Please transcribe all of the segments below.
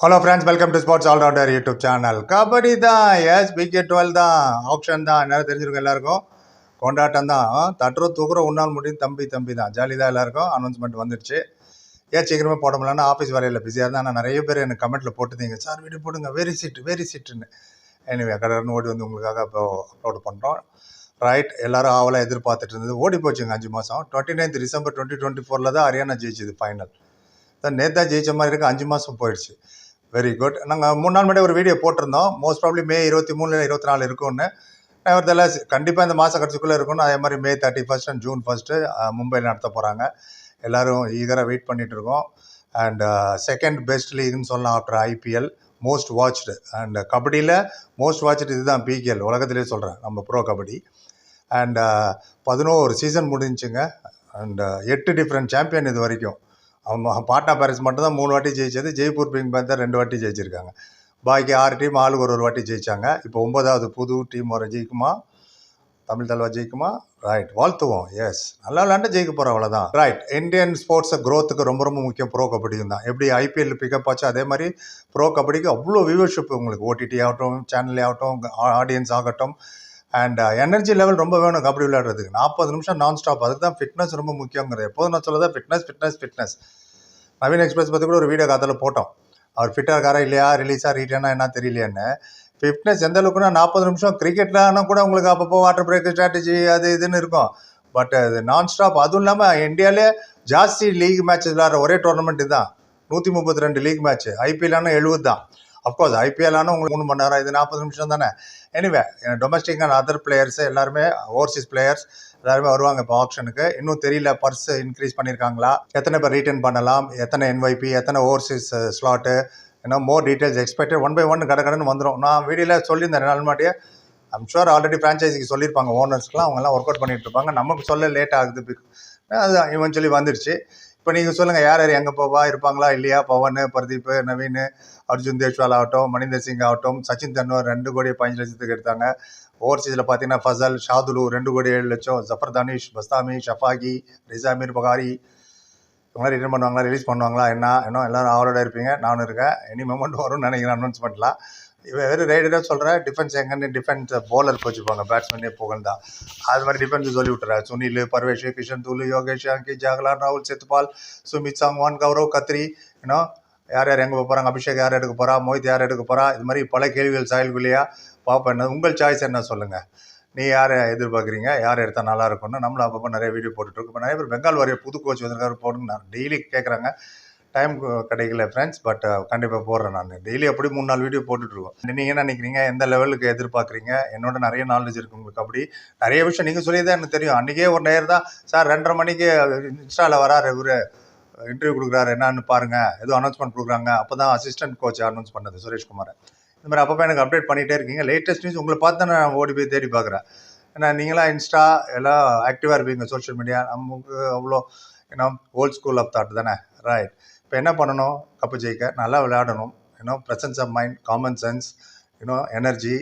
Hello friends welcome to sports all rounder YouTube channel kabaddi தான் S PK twelve தான் option தான் என்ன தெரிஞ்சிருக்கும் எல்லாருக்கும். கொண்டாட்டம் தான் தட்டுற தூக்குற உன்னால் முடியும் தம்பி தம்பி தான். ஜாலி தான் எல்லாருக்கும் அனௌன்ஸ்மெண்ட் வந்துடுச்சு ஏன் சீக்கிரமாக போட முடியலன்னா ஆஃபீஸ் வேலையில் பிஸியாக இருந்தால் நான் நிறைய பேர் எனக்கு கமெண்ட்டில் போட்டுதீங்க சார் வீடியோ போடுங்க வெரி சீட் வெரி சீட்டுன்னு எனிவே கடற்கரை ஓடி வந்து உங்களுக்காக இப்போ அப்லோட் பண்ணுறோம் ரைட் எல்லாரும் ஆவலாக எதிர்பார்த்துட்டு இருந்தது. ஓடி போச்சுங்க அஞ்சு மாதம் twenty ninth December twenty twenty ஃபோரில் தான் ஹரியானா ஜெயிச்சுது ஃபைனல் நேற்று நேத்தா ஜெயிச்ச மாதிரி இருக்குது அஞ்சு மாதம் போயிடுச்சு. வெரி குட் நாங்கள் மூணு நாள் முன்னாடி ஒரு வீடியோ போட்டிருந்தோம். மோஸ்ட் ப்ராப்ளி மே இருபத்தி மூணு இருபத்தி நாலு இருக்கும்னு. நேரத்தில் கண்டிப்பாக இந்த மாதம் கடைசிக்குள்ளே இருக்கும்னு. அதே மாதிரி May thirty first and June first மும்பையில் நடத்த போகிறாங்க எல்லோரும் ஈகராக வெயிட் பண்ணிகிட்டு இருக்கோம். அண்ட் செகண்ட் பெஸ்ட் லீக்னு சொல்லலாம் after IPL most watched and கபடியில் மோஸ்ட் வாட்ச்டு இதுதான் பிகேஎல் உலகத்திலே சொல்கிறேன் நம்ம ப்ரோ கபடி. அண்ட் பதினோரு சீசன் முடிஞ்சுங்க. அண்ட் எட்டு டிஃப்ரெண்ட் சாம்பியன் இது வரைக்கும். அவன் பாட்னா பேரஸ் மட்டும்தான் மூணு வாட்டி ஜெயிச்சது ஜெய்ப்பூர் பிங்க் பேந்தர் ரெண்டு வாட்டி ஜெயிச்சிருக்காங்க. பாக்கி ஆறு டீம் ஆளுக்கு ஒரு ஒரு வாட்டி ஜெயிச்சாங்க. இப்போ ஒன்பதாவது புது டீம் வர ஜெயிக்குமா? தமிழ் தலைவா ஜெயிக்குமா? ரைட் வாழ்த்துவோம். எஸ் நல்லா விளாண்டு ஜெயிக்க போகிறோம் அவ்வளோதான் ரைட் இந்தியன் ஸ்போர்ட்ஸை க்ரோத்துக்கு ரொம்ப ரொம்ப முக்கியம். ப்ரோ கபடியும் தான். எப்படி ஐபிஎல் பிக்கப் ஆச்சு அதே மாதிரி ப்ரோ கபடிக்கு அவ்வளோ வியூவர்ஷிப் உங்களுக்கு. ஓடிடி ஆகட்டும் சேனல் ஆகட்டும் ஆடியன்ஸ் ஆகட்டும். அண்ட் எனர்ஜி லெவல் ரொம்ப வேணும் கபடி விளையாடுறதுக்கு. நாற்பது நிமிஷம் நான் ஸ்டாப் அதுக்கு தான் ஃபிட்னஸ் ரொம்ப முக்கியங்கிறது எப்போதும் நான் சொல்லதான் fitness fitness fitness Naveen express பற்றி கூட ஒரு வீடியோ காத்தில் போட்டோம். அவர் ஃபிட்டாக இருக்காரா இல்லையா? ரிலீஸாக ரீட்டனா என்ன தெரியலையான்னு. ஃபிட்னஸ் எந்த அளவுக்குன்னா நாற்பது நிமிஷம். கிரிக்கெட்லனா கூட உங்களுக்கு அப்பப்போ வாட்டர் பிரேக் ஸ்ட்ராட்டஜி அது இதுன்னு இருக்கும். பட் அது நான் ஸ்டாப் அதுவும் இல்லாமல் இந்தியாவிலே ஜாஸ்தி லீக் மேட்ச் விளையாடுற ஒரே டோர்னமெண்ட் இதுதான். நூற்றி முப்பத்தி ரெண்டு லீக் மேட்ச் ஐபிஎல் எழுபது தான் அஃப்கோர்ஸ் ஐபிஎல் ஆனால் உங்களுக்கு மூணு மணி நேரம் இது நாற்பது நிமிஷம் தானே? Anyway domestic and other players எல்லாருமே ஓவர்சீஸ் பிளேயர்ஸ் எல்லாருமே வருவாங்க இப்போ ஆப்ஷனுக்கு இன்னும் தெரியல பர்ஸ் இன்க்ரீஸ் பண்ணியிருக்காங்களா எத்தனை பேர் ரீட்டர்ன் பண்ணலாம்? எத்தனை என்வைபி எத்தனை ஓவர்சீஸ் ஸ்லாட்டு ஏன்னா more details expected one by one கடை கடன் வந்துடும் நான் வீடியோவில் சொல்லியிருந்தேன் நாள் மாட்டியே ஐம் ஷுர் ஆல்ரெடி ஃப்ரான்ச்சைஸிக்கு சொல்லியிருப்பாங்க ஓனர்ஸ்க்குலாம் அவங்கெல்லாம் ஒர்க் அவுட் பண்ணிட்டு இருப்பாங்க. நமக்கு சொல்ல லேட் ஆகுது அது இவன் சொல்லி வந்துருச்சு. இப்போ நீங்கள் சொல்லுங்கள் யார் யார் எங்கே போவா இருப்பாங்களா இல்லையா? பவன் பிரதீப் நவீன் அர்ஜுன் தேஷ்வால் ஆகட்டும் மணிந்தர் சிங் ஆகட்டும் சச்சின் தன்வர் ரெண்டு கோடி பதினஞ்சு லட்சத்துக்கு எடுத்தாங்க. ஓவர்சீஸில் பார்த்தீங்கன்னா ஃபசல் ஷாதுலு ரெண்டு கோடி ஏழு லட்சம் ஜஃபர் தானிஷ் பஸ்தாமி ஷஃபாகி ரிசாமீர் பகாரி இவங்களாம் ரிட்டர்ன் பண்ணுவாங்களா ரிலீஸ் பண்ணுவாங்களா என்ன இன்னும் எல்லோரும் அவரோட இருப்பீங்க. நானும் இருக்கேன். எனி மொமெண்ட் வரும்னு நினைக்கிறேன் அனௌன்ஸ் பண்ணலாம். இவன் வெறும் ரைடராக சொல்கிறேன் டிஃபென்ஸ் எங்கன்னு டிஃபென்ஸ் போலர் வச்சுப்பாங்க பேட்ஸ்மேனே புகழ்ந்தா. அது மாதிரி டிஃபென்ஸ் சொல்லி விட்டுறா. சுனில் பர்வேஷ் கிஷன் தூலு யோகேஷ் அங்கி ஜாகலான் ராகுல் சேத்துபால் சுமித் சாங்வான் கௌரவ் கத்ரி இன்னும் யார் யார் எங்கே போகிறாங்க அபிஷேக் யார் எடுக்க போகிறா மோஹித் யார் எடுக்க போகிறா இது மாதிரி பல கேள்விகள் சாயல்குள்ளையா பார்ப்போம் என்ன உங்கள் சாய்ஸ் என்ன சொல்லுங்கள் நீ யாரை எதிர்பார்க்குறீங்க? யார் எடுத்தால் நல்லா இருக்கும்னு? நம்மளும் அப்பப்போ நிறைய வீடியோ போட்டுட்ருக்கோம் இப்போ நிறைய பேர் பெங்கால் வாரிய புது கோச் வந்திருக்காரு போடுங்க நான் டெய்லி கேட்குறாங்க டைம் கிடைக்கல ஃப்ரெண்ட்ஸ் பட் கண்டிப்பாக போடுறேன் நான். டெய்லி எப்படி மூணு நாலு வீடியோ போட்டுட்ருக்கோம் நீங்கள் என்ன நினைக்கிறீங்க? எந்த லெவலுக்கு எதிர்பார்க்குறீங்க? என்னோட நிறைய நாலேஜ் இருக்குது உங்களுக்கு. அப்படி நிறைய விஷயம் நீங்கள் சொல்லி தான் எனக்கு தெரியும். அன்றைக்கே ஒரு நேரம் தான் சார் ரெண்டரை மணிக்கு இன்ஸ்டாவில் வராரு இவர். இன்டர்வியூ கொடுக்குறாரு. என்னான்னு பாருங்கள் எதுவும் அனௌன்ஸ்மெண்ட் கொடுக்குறாங்க. அப்போ தான் அசிஸ்டன்ட் கோச் அனௌன்ஸ் பண்ணது சுரேஷ்குமார் இந்த மாதிரி அப்பப்போ எனக்கு அப்டேட் பண்ணிகிட்டே இருக்கீங்க. லேட்டஸ்ட் நியூஸ் உங்களை பார்த்து தான் நான் ஓடி போய் தேடி பார்க்குறேன். ஏன்னா நீங்களாம் இன்ஸ்டா எல்லாம் ஆக்டிவாக இருப்பீங்க சோஷியல் மீடியா நமக்கு அவ்வளோ ஏன்னா ஓல்ட் ஸ்கூல் ஆஃப் தாட் தானே? ரைட் இப்போ என்ன பண்ணணும்? கப்பு ஜெயிக்க நல்லா விளையாடணும். ஏன்னா presence of mind common sense you know energy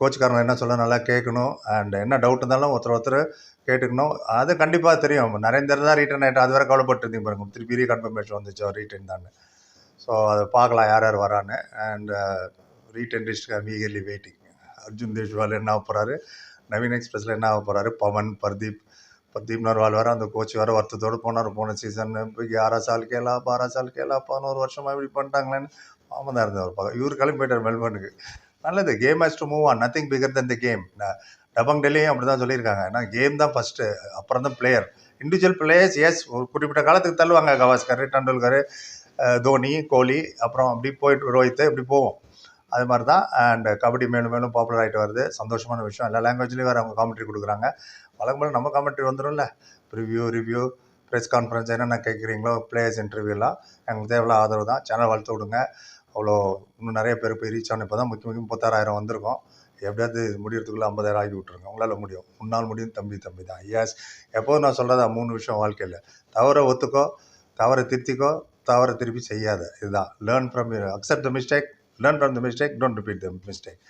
கோச்சுக்காரங்க என்ன சொல்ல நல்லா கேட்கணும். அண்ட் என்ன டவுட் இருந்தாலும் ஒருத்தர் ஒருத்தர் கேட்டுக்கணும். அது கண்டிப்பாக தெரியும். நரேந்தர் தான் ரீட்டன் ஆகிட்டு அது வரை கவலைப்பட்டுருந்தீங்க பாருங்க. திருப்பி ரீ கன்ஃபர்மேஷன் வந்துச்சு. அவர் ரீட்டன் தான் ஸோ அதை பார்க்கலாம் யார் யார் வரான்னு. And retained list eagerly waiting Arjun Deshwal என்ன ஆக போகிறாரு நவீன் எக்ஸ்பிரஸில் என்ன ஆக போகிறாரு பவன் பர்தீப் தீப்னர் வால் வேறு அந்த கோச் வேறு வருத்தத்தோடு போனார். போன சீசன் யாரா சால் கேலா பாரா சால் கேலா பதினோரு வருஷமா இப்படி பண்ணிட்டாங்களேன்னு ஆமாம் தான் இருந்தவர் பார்க்க இவர் போயிட்டார் மெல்பர்னுக்கு. நல்லது game has to move on nothing bigger than the game Dabang டெல்லியும் அப்படி தான் சொல்லியிருக்காங்க. ஏன்னா கேம் தான் ஃபஸ்ட்டு அப்புறம் தான் பிளேயர் இண்டிவிஜுவல் பிளேயர்ஸ் எஸ் ஒரு குறிப்பிட்ட காலத்துக்கு தள்ளுவாங்க. கவாஸ்கர் டெண்டுல்கர் தோனி கோலி அப்புறம் அப்படி போயிட்டு ரோஹித் இப்படி போவோம். அது மாதிரி தான் அண்ட் கபடி மேலும் மேலும் பாப்புலர் ஆகிட்டு வருது. சந்தோஷமான விஷயம். எல்லா லாங்குவேஜ்லேயும் வேறு அவங்க காமெண்ட்ரி கொடுக்குறாங்க. வழக்கம் நம்ம காமெண்ட்ரி வந்துடும்ல ரிவ்யூ ரிவ்யூ ப்ரெஸ் கான்ஃபரன்ஸ் என்னென்ன கேட்குறீங்களோ பிளேயர்ஸ் இன்டர்வியூலாம் எங்களுக்கு தேவையில்ல ஆதரவு தான். சேனல் வளர்த்து விடுங்க. அவ்வளோ இன்னும் நிறைய பேர் போய் ரீச் ஆன இப்போ தான் முக்கிய முக்கியம் முப்பத்தாறாயிரம் வந்திருக்கும். எப்படியாவது முடியறதுக்குள்ளே ஐம்பதாயிரம் ஆகி விட்ருங்க உங்களால் முடியும். முன்னால் முடியும் தம்பி தம்பி தான். எஸ் எப்போதும் நான் சொல்கிறதா மூணு விஷயம் வாழ்க்கையில். தவறை ஒத்துக்கோ தவறை திருத்திக்கோ தவறை திருப்பி செய்யாத. இதுதான். Learn from accept the mistake learn from the mistake don't repeat the mistake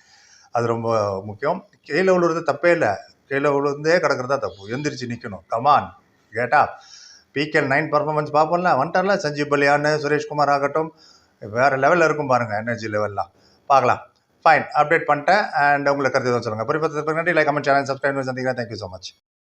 அது ரொம்ப முக்கியம். கீழே விழுறது தப்பே இல்லை. கீழே விழுந்தே கிடக்கிறதா தப்பு. எந்திரிச்சு நிற்கணும் கமான் கேட்டா பிகேஎல் நைன் பர்ஃபார்மன்ஸ் பார்ப்போம்ல? வந்துட்டார்ல? சஞ்சீவ் பலியான் சுரேஷ்குமார் ஆகட்டும். வேறு லெவலில் இருக்கும் பாருங்கள் எனர்ஜி லெவல்லாம் பார்க்கலாம். ஃபைன் அப்டேட் பண்ணிட்டேன். அண்ட் உங்களுக்கு கருத்து தான் சொல்லுங்கள் குறிப்பிட்ட நன்றி. லைக் கமெண்ட் சேனல் சப்ஸ்கிரைப் சந்திக்கிறேன் தேங்க்யூ ஸோ மச்